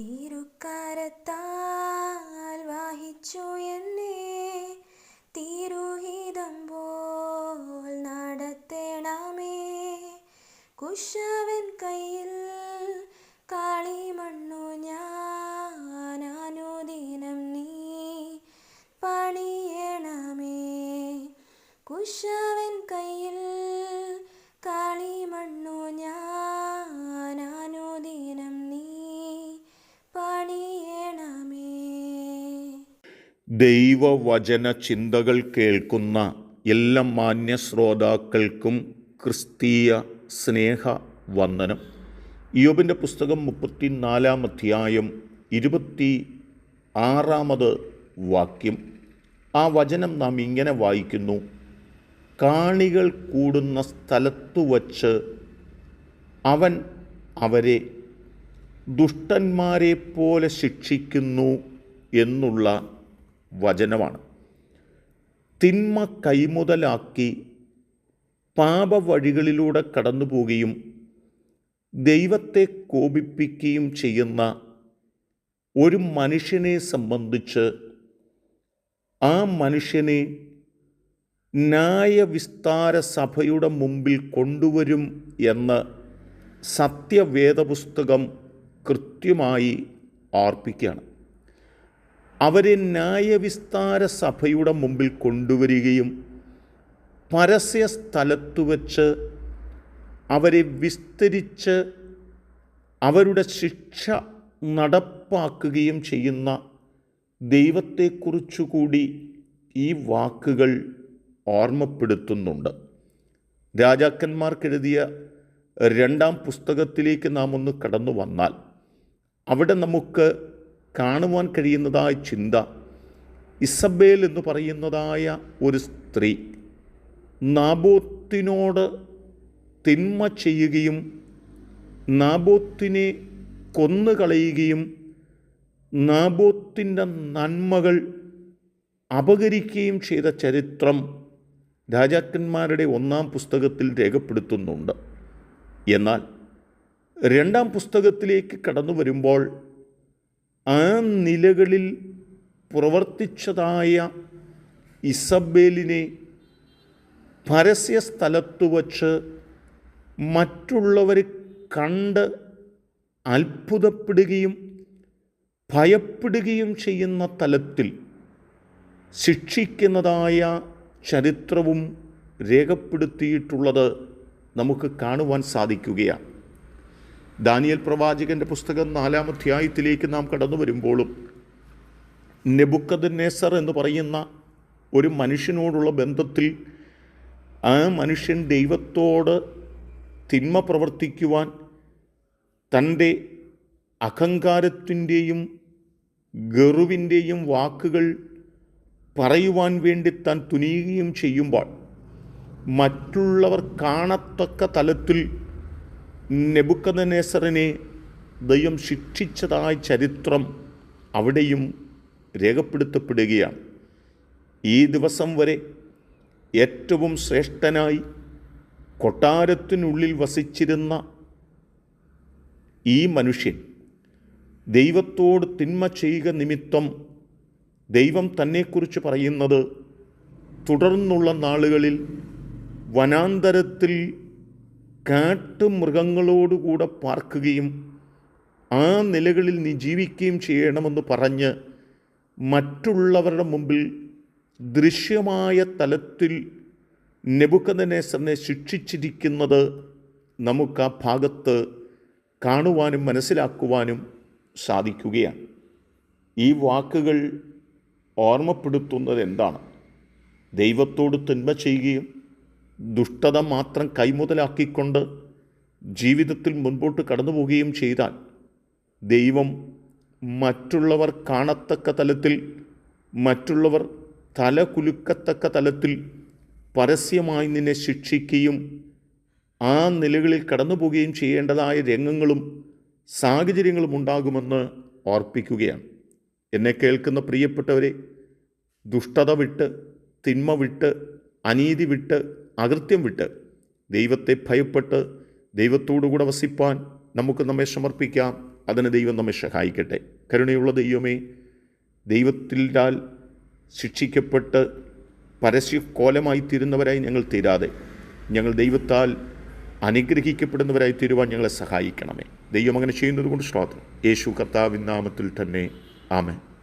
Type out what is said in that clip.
തിരുക്കരത്താൽ വാഹിച്ചു എന്നെ തിരുഹിതം പോൽ നടത്തേണമേ. കുശവൻ കയ്യിൽ കാളിമണ്ണു ഞാൻ അനുദിനം നീ പണിയണമേ. കുശവൻ ദൈവവചന ചിന്തകൾ കേൾക്കുന്ന എല്ലാ മാന്യ ശ്രോതാക്കൾക്കും ക്രിസ്തീയ സ്നേഹ വന്ദനം യോബിന്റെ പുസ്തകം മുപ്പത്തിനാലാം അധ്യായം ഇരുപത്തി ആറാമത് വാക്യം. ആ വചനം നാം ഇങ്ങനെ വായിക്കുന്നു. കാണികൾ കൂടുന്ന സ്ഥലത്തു വച്ച് അവൻ അവരെ ദുഷ്ടന്മാരെ പോലെ ശിക്ഷിക്കുന്നു എന്നുള്ള വചനമാണ്. തിന്മ കൈമുതലാക്കി പാപവഴികളിലൂടെ കടന്നു പോവുകയും ദൈവത്തെ കോപിപ്പിക്കുകയും ചെയ്യുന്ന ഒരു മനുഷ്യനെ സംബന്ധിച്ച് ആ മനുഷ്യനെ ന്യായവിസ്താര സഭയുടെ മുമ്പിൽ കൊണ്ടുവരും എന്ന് സത്യവേദപുസ്തകം കൃത്യമായി ഓർപ്പിക്കുകയാണ് അവരെ ന്യായവിസ്താര സഭയുടെ മുമ്പിൽ കൊണ്ടുവരികയും പരസ്യ സ്ഥലത്തു വച്ച് അവരെ വിസ്തരിച്ച് അവരുടെ ശിക്ഷ നടപ്പാക്കുകയും ചെയ്യുന്ന ദൈവത്തെക്കുറിച്ചുകൂടി ഈ വാക്കുകൾ ഓർമ്മപ്പെടുത്തുന്നുണ്ട്. രാജാക്കന്മാർക്കെഴുതിയ രണ്ടാം പുസ്തകത്തിലേക്ക് നാം ഒന്ന് കടന്നു വന്നാൽ അവിടെ നമുക്ക് കാണുവാൻ കഴിയുന്നതായ ചിന്ത ഇസബേൽ എന്ന് പറയുന്നതായ ഒരു സ്ത്രീ നാബോത്തിനോട് തിന്മ ചെയ്യുകയും നാബോത്തിനെ കൊന്നുകളയുകയും നാബോത്തിന്റെ നന്മകൾ അപകരിക്കുകയും ചെയ്ത ചരിത്രം രാജാക്കന്മാരുടെ ഒന്നാം പുസ്തകത്തിൽ രേഖപ്പെടുത്തുന്നുണ്ട്. എന്നാൽ രണ്ടാം പുസ്തകത്തിലേക്ക് കടന്നു വരുമ്പോൾ ആ നിലകളിൽ പ്രവർത്തിച്ചതായ ഇസബേലിനെ പരസ്യ സ്ഥലത്ത് വച്ച് മറ്റുള്ളവർ കണ്ട് അത്ഭുതപ്പെടുകയും ഭയപ്പെടുകയും ചെയ്യുന്ന തലത്തിൽ ശിക്ഷിക്കുന്നതായ ചരിത്രവും രേഖപ്പെടുത്തിയിട്ടുള്ളത് നമുക്ക് കാണുവാൻ സാധിക്കുകയാണ്. ദാനിയൽ പ്രവാചകന്റെ പുസ്തകം നാലാം അധ്യായത്തിലേക്ക് നാം കടന്നു വരുമ്പോഴും നെബുക്കത് നെസർ എന്ന് പറയുന്ന ഒരു മനുഷ്യനോടുള്ള ബന്ധത്തിൽ ആ മനുഷ്യൻ ദൈവത്തോട് തിന്മ പ്രവർത്തിക്കുവാൻ തന്റെ അഹങ്കാരത്തിന്റെയും ഗറുവിന്റെയും വാക്കുകൾ പറയുവാൻ വേണ്ടി താൻ തുനിയുകയും ചെയ്യുമ്പോൾ മറ്റുള്ളവർ കാണത്തക്ക തലത്തിൽ നെബുക്കദനേസറിനെ ദൈവം ശിക്ഷിച്ചതായ ചരിത്രം അവിടെയും രേഖപ്പെടുത്തപ്പെടുകയാണ്. ഈ ദിവസം വരെ ഏറ്റവും ശ്രേഷ്ഠനായി കൊട്ടാരത്തിനുള്ളിൽ വസിച്ചിരുന്ന ഈ മനുഷ്യൻ ദൈവത്തോട് തിന്മ ചെയ്യുക നിമിത്തം ദൈവം തന്നെക്കുറിച്ച് പറയുന്നത് തുടർന്നുള്ള നാളുകളിൽ വനാന്തരത്തിൽ കാട്ടുമൃഗങ്ങളോടുകൂടെ പാർക്കുകയും ആ നിലകളിൽ നീ ജീവിക്കുകയും ചെയ്യണമെന്ന് പറഞ്ഞ് മറ്റുള്ളവരുടെ മുമ്പിൽ ദൃശ്യമായ തലത്തിൽ നെബുക്കദനേസറിനെ ശിക്ഷിച്ചിരിക്കുന്നത് നമുക്ക് ആ ഭാഗത്ത് കാണുവാനും മനസ്സിലാക്കുവാനും സാധിക്കുകയാണ്. ഈ വാക്കുകൾ ഓർമ്മപ്പെടുത്തുന്നത് എന്താണ്? ദൈവത്തോട് തിന്മ ചെയ്യുകയും ദുഷ്ടത മാത്രം കൈമുതലാക്കിക്കൊണ്ട് ജീവിതത്തിൽ മുൻപോട്ട് കടന്നു പോവുകയും ചെയ്താൽ ദൈവം മറ്റുള്ളവർ കാണത്തക്ക തലത്തിൽ മറ്റുള്ളവർ തല കുലുക്കത്തക്ക തലത്തിൽ പരസ്യമായി നിന്നെ ശിക്ഷിക്കുകയും ആ നിലകളിൽ കടന്നു പോവുകയും ചെയ്യേണ്ടതായ രംഗങ്ങളും സാഹചര്യങ്ങളും ഉണ്ടാകുമെന്ന് ഓർപ്പിക്കുകയാണ്. എന്നെ കേൾക്കുന്ന പ്രിയപ്പെട്ടവരെ ദുഷ്ടത വിട്ട് തിന്മ വിട്ട് അനീതി വിട്ട് അകൃത്യം വിട്ട് ദൈവത്തെ ഭയപ്പെട്ട് ദൈവത്തോടുകൂടെ വസിപ്പാൻ നമുക്ക് നമ്മെ സമർപ്പിക്കാം. അതിന് ദൈവം നമ്മെ സഹായിക്കട്ടെ. കരുണയുള്ള ദൈവമേ ദൈവത്തിലാൽ ശിക്ഷിക്കപ്പെട്ട് പരസ്യക്കോലമായി തീരുന്നവരായി ഞങ്ങൾ തീരാതെ ഞങ്ങൾ ദൈവത്താൽ അനുഗ്രഹിക്കപ്പെടുന്നവരായി തീരുവാൻ ഞങ്ങളെ സഹായിക്കണമേ. ദൈവം അങ്ങനെ ചെയ്യുന്നത് കൊണ്ട് ശ്രോത്രം യേശു കർത്താവിൻ നാമത്തിൽ തന്നെ. ആമേൻ.